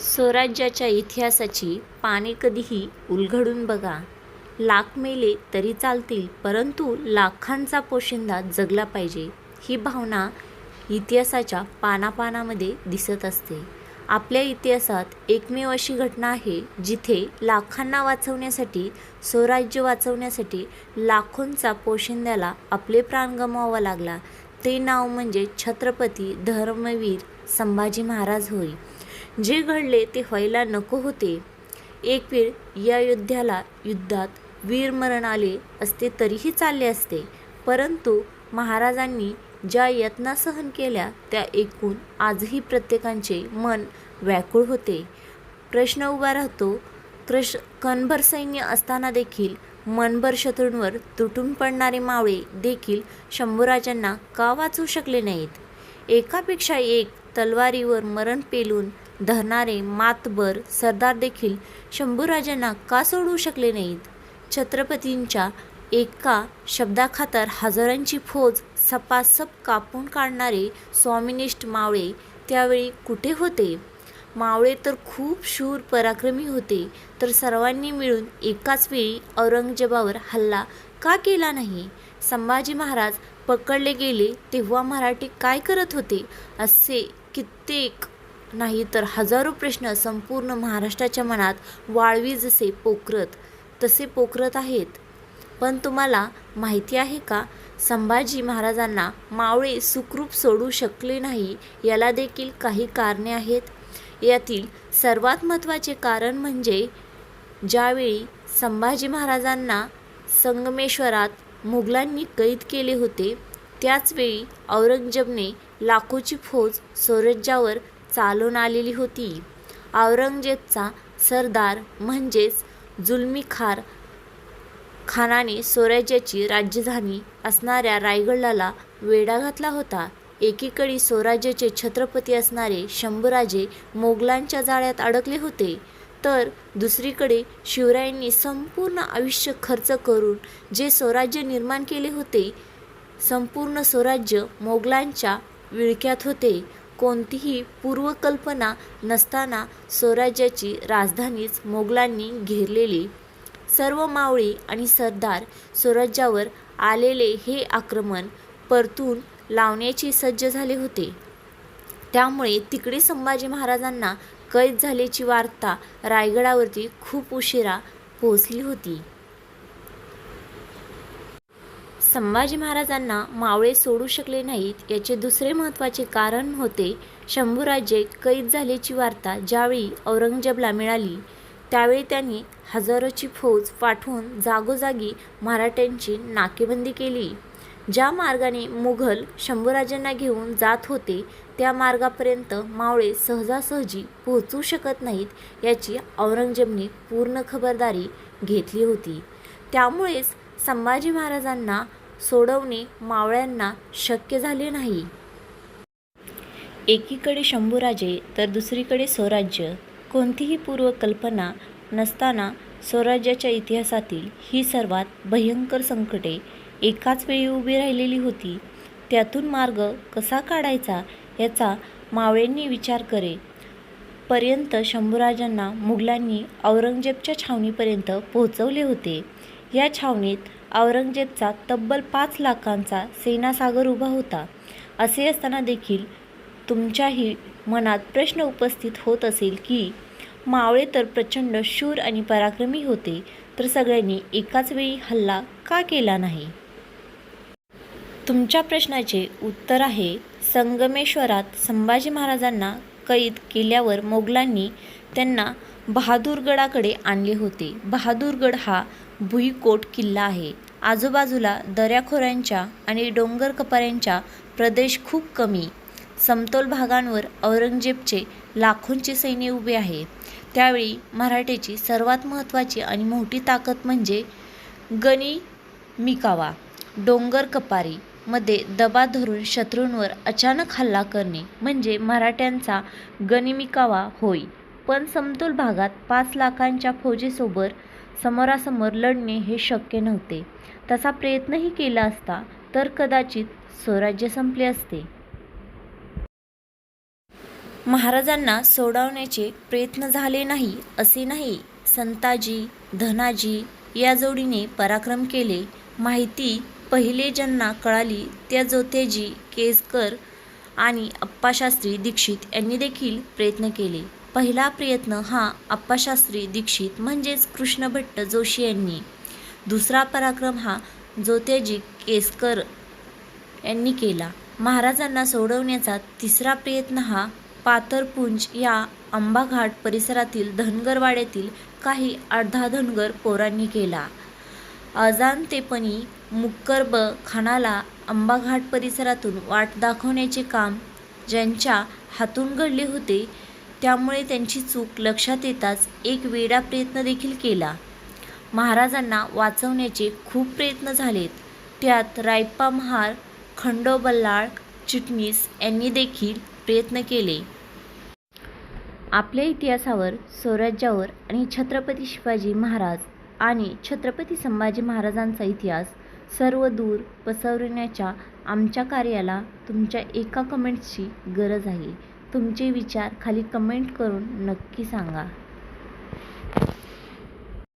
स्वराज्याच्या इतिहासाची पाने कधीही उलघडून बघा. लाख मेले तरी चालतील परंतु लाखांचा पोशिंदा जगला पाहिजे ही भावना इतिहासाच्या पानापानामध्ये दिसत असते. आपल्या इतिहासात एकमेव अशी घटना आहे जिथे लाखांना वाचवण्यासाठी, स्वराज्य वाचवण्यासाठी लाखोंचा पोशिंद्याला आपले प्राण गमवावा लागला. ते नाव म्हणजे छत्रपती धर्मवीर संभाजी महाराज होय. जे घडले ते व्हायला नको होते. एक वेळ या योद्ध्याला युद्धात वीरमरण आले असते तरीही चालले असते. परंतु महाराजांनी ज्या यातना सहन केल्या त्या ऐकून आजही प्रत्येकांचे मन व्याकुळ होते. प्रश्न उभा राहतो कणभर सैन्य असताना देखील मनभर शत्रूंवर तुटून पडणारे मावळे देखील शंभूराजांना का वाचवू शकले नाहीत? एकापेक्षा एक तलवारीवर मरण पेलून धरणारे मातबर सरदार देखील शंभूराजांना का सोडवू शकले नाहीत? छत्रपतींच्या एका शब्दाखातर हजारांची फौज सपासप कापून काढणारे स्वामिनिष्ठ मावळे त्यावेळी कुठे होते? मावळे तर खूप शूर पराक्रमी होते तर सर्वांनी मिळून एकाच वेळी औरंगजेबावर हल्ला का केला नाही? संभाजी महाराज पकडले गेले तेव्हा मराठी काय करत होते? असे कित्येक नाही तर हजारो प्रश्न संपूर्ण महाराष्ट्राच्या मनात वाळवी जसे पोखरत तसे पोखरत आहेत. पण तुम्हाला माहिती आहे का संभाजी महाराजांना मावळे सुखरूप सोडू शकले नाही याला देखील काही कारणे आहेत. यातील सर्वात महत्त्वाचे कारण म्हणजे ज्यावेळी संभाजी महाराजांना संगमेश्वरात मुघलांनी कैद केले होते त्याचवेळी औरंगजेबने लाखोची फौज स्वराज्यावर चालून आलेली होती. औरंगजेबचा सरदार म्हणजेच जुल्मीखार खानाने स्वराज्याची राजधानी असणाऱ्या रायगडाला वेढा घातला होता. एकीकडे स्वराज्याचे छत्रपती असणारे शंभूराजे मोगलांच्या जाळ्यात अडकले होते तर दुसरीकडे शिवरायांनी संपूर्ण आयुष्य खर्च करून जे स्वराज्य निर्माण केले होते संपूर्ण स्वराज्य मोगलांच्या विळख्यात होते. कोणतीही पूर्वकल्पना नसताना स्वराज्याची राजधानीच मोगलांनी घेरलेली. सर्व मावळी आणि सरदार स्वराज्यावर आलेले हे आक्रमण परतून लावण्याचे सज्ज झाले होते. त्यामुळे तिकडे संभाजी महाराजांना कैद झाल्याची वार्ता रायगडावरती खूप उशिरा पोहोचली होती. संभाजी महाराजांना मावळे सोडू शकले नाहीत याचे दुसरे महत्त्वाचे कारण होते शंभूराजे कैद झाल्याची वार्ता ज्यावेळी औरंगजेबला मिळाली त्यावेळी त्यांनी हजारोची फौज पाठवून जागोजागी मराठ्यांची नाकेबंदी केली. ज्या मार्गाने मुघल शंभूराजांना घेऊन जात होते त्या मार्गापर्यंत मावळे सहजासहजी पोहोचू शकत नाहीत याची औरंगजेबने पूर्ण खबरदारी घेतली होती. त्यामुळेच संभाजी महाराजांना सोडवणे मावळ्यांना शक्य झाले नाही. एकीकडे शंभूराजे तर दुसरीकडे स्वराज्य. कोणतीही पूर्वकल्पना नसताना स्वराज्याच्या इतिहासातील ही सर्वात भयंकर संकटे एकाच वेळी उभी राहिलेली होती. त्यातून मार्ग कसा काढायचा याचा मावळ्यांनी विचार करे पर्यंत शंभूराजांना मुघलांनी औरंगजेबच्या छावणीपर्यंत पोहोचवले होते. या छावणीत औरंगजेबचा तब्बल पाच लाखांचा सेनासागर उभा होता. असे असताना देखील तुमच्याही मनात प्रश्न उपस्थित होत असेल की मावळे तर प्रचंड शूर आणि पराक्रमी होते तर सगळ्यांनी एकाच वेळी हल्ला का केला नाही? तुमच्या प्रश्नाचे उत्तर आहे संगमेश्वरात संभाजी महाराजांना कैद केल्यावर मोगलांनी त्यांना बहादूरगडाकडे आणले होते. बहादूरगड हा भुईकोट किल्ला आहे. आजूबाजूला दऱ्याखोऱ्यांच्या आणि डोंगरकपारींचा प्रदेश खूप कमी. समतोल भागांवर औरंगजेबचे लाखोंचे सैन्य उभे आहे. त्यावेळी मराठ्याची सर्वात महत्त्वाची आणि मोठी ताकद म्हणजे गनिमिकावा, डोंगरकपारी मध्ये दबा धरून शत्रूंवर अचानक हल्ला करणे म्हणजे मराठ्यांचा गणिमिकावा होय. पण समतोल भागात पाच लाखांच्या फौजेसोबत समोरासमोर लढणे हे शक्य नव्हते. तसा प्रयत्नही केला असता तर कदाचित स्वराज्य संपले असते. महाराजांना सोडवण्याचे प्रयत्न झाले नाही असे नाही संताजी धनाजी या जोडीने पराक्रम केले माहिती पहिले ज्यांना कळाली त्या जोतेजी केसकर आणि अप्पाशास्त्री दीक्षित यांनी देखील प्रयत्न केले पहिला प्रयत्न हा अप्पाशास्त्री दीक्षित म्हणजेच कृष्णभट्ट जोशी यांनी. दुसरा पराक्रम हा जोत्याजी केसकर यांनी केला. महाराजांना सोडवण्याचा तिसरा प्रयत्न हा पातरपुंज या आंबाघाट परिसरातील धनगरवाड्यातील काही अर्धा धनगर पोरांनी केला. अजानतेपणी मुक्करब खानाला आंबाघाट परिसरातून वाट दाखवण्याचे काम ज्यांच्या हातून घडले होते त्यामुळे त्यांची चूक लक्षात येताच एक वेडा प्रयत्न देखील केला. महाराजांना वाचवण्याचे खूप प्रयत्न झालेत. त्यात रायप्पा महार खंडोबल्लाळ चिटणीस यांनी देखील प्रयत्न केले. आपल्या इतिहासावर स्वराज्यावर आणि छत्रपती शिवाजी महाराज आणि छत्रपती संभाजी महाराजांचा इतिहास सर्व दूर पसरविण्याच्या आमच्या कार्याला तुमच्या एका कमेंट्सची गरज आहे. तुमचे विचार खाली कमेंट करून नक्की सांगा.